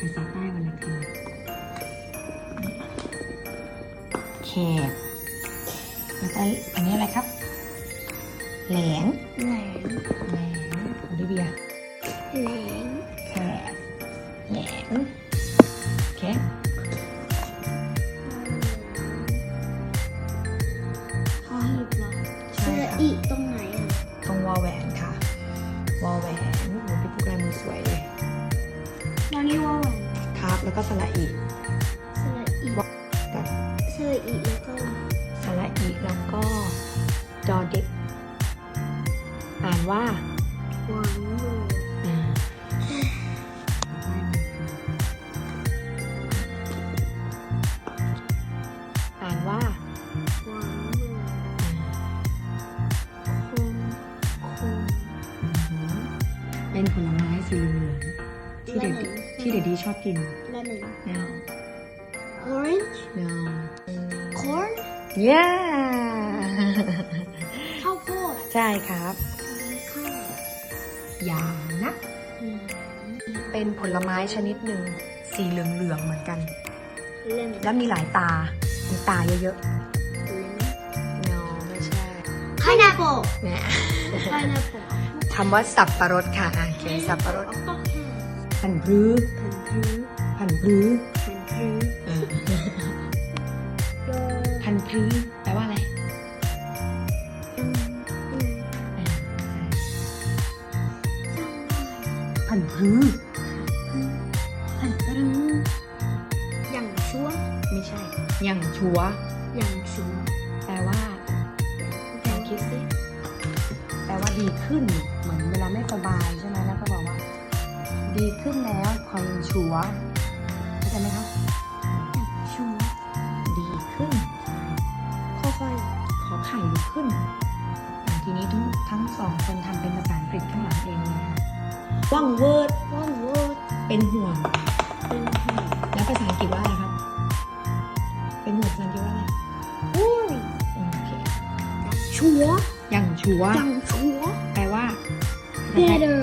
ภาษาใต้วันละคำแขกแล้วก็อันนี้อะไรครับ แหลงแหลงแหลงโอลิเวียแหลงแขกแหลงแขกพอหีบเหรอใช่เสื้อค่ะอีกตรง แล้วก็สระอีเสื้ออีกกับเสื้ออีกแล้วก็สระอีแล้วก็ดอเด็ก อ่านว่าหวังอยู่อ่าอ่านว่าหวังอยู่คงคงเป็นผลไม้สีเหลืองที่เด็ก ที่เด็กดีชอบกินและหนึ่งแนว orange แนว corn เย้ข้าวโพดใช่ครับ ข้าวยานะ อืม เป็นผลไม้ชนิดหนึ่ง สีเหลืองๆเหมือนกันเล่มแล้วมีหลายตา มีตาเยอะเล่มๆ no ไม่ใช่ pineapple เนี่ย pineapple คำว่าสับปะรดค่ะอ่านเขียนสับปะรดก็แค่ พันพรือพันพื้นพันพรือพันพื้นเออพันพรือแปลว่าอะไรอืมอืมอ่าพันพรือพันพื้นอย่างชัวร์ไม่ใช่ อย่างชัวอย่างชัวร์แปลว่าลองคิดสิแปลว่าดีขึ้นเหมือนเวลาไม่สบายใช่ไหมแล้วก็บอกว่า ดีขึ้นแล้วคอยยังชัวเข้าใจไหมคะชัวร์ดีขึ้น ค่อยขอไข่ดีขึ้นอะทีนี้ทั้งทั้งสองคนทำเป็นภาษาอังกฤษข้างหลังเองเลยนะคะว่างเวิร์ดๆ one word เป็นห่วงเป็นหัวแล้วภาษาอังกฤษว่าอะไรครับ เป็นห่วงภาษาอังกฤษว่าอะไร worry อืมโอเคชัวร์อย่างชัวอย่างชัวร์แปลว่า better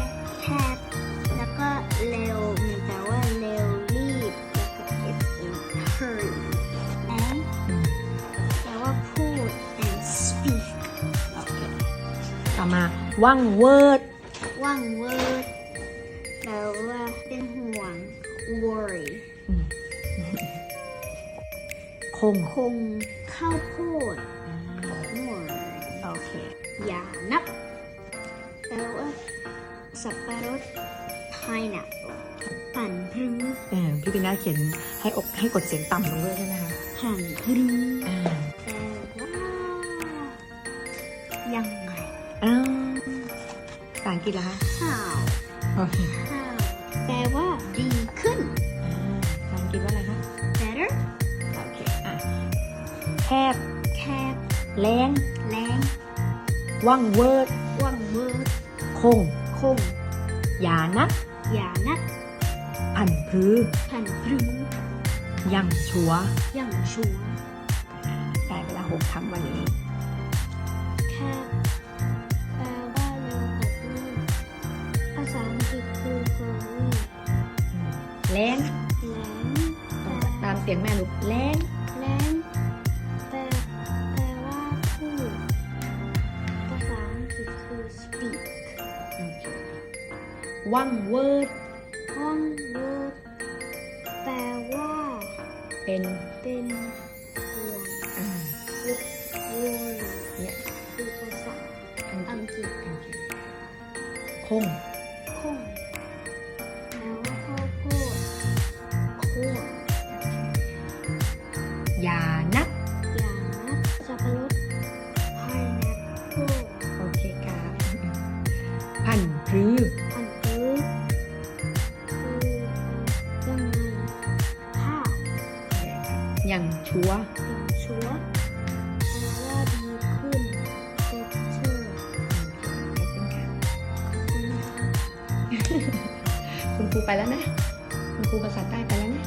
บแคบแล้วก็เร็วมันแปลว่าเร็วรีบแล้วก็ it's in hurry and อืมแปลว่าพูด and speak โอเคต่อมาว่างเวิร์ดว่าง word แปลว่าเป็นห่วง worry อืมคงคงข้าวโพด สับปะรด pineapple ปั่นพรึ้งเออพี่ปีน่าเขียนให้อกให้กดเสียงต่ำลงด้วยใช่ไหมคะหั่นพรึ้งอ่าแปลว่ายังไงอ้าวภาษาอังกฤษเหรอคะ how โอเค how แปลว่าดีขึ้นอ่าภาษาอังกฤษว่าอะไรคะ better โอเคอะแคบแคบแรงแรงว่างเวิร์ดว่างเวิร์ดคง คงอย่านักอย่านัดผันพรือหั่นพรึ้งยังชัวอย่างชัวร์ได้เวลาหกคำวันนี้แคบแปลว่าเร็วกับรีบภาษาอังกฤษคือ hurry แรงแรงแปลตามเสียงแม่ลูกแรงแรง ว่างเวิร์ดห้อง word แปลว่า เป็นเป็นห่วงอ่า worry เนี่ย คือภาษาอังกอัฤงษกฤษอังกฤษคงคงแปลว่าข้าวโพดโคดอย่านักอย่า อย่างชัวร์แปลว่าดีขึ้น better คุณครูไปแล้วนะ คุณครูภาษาใต้ไปแล้วนะ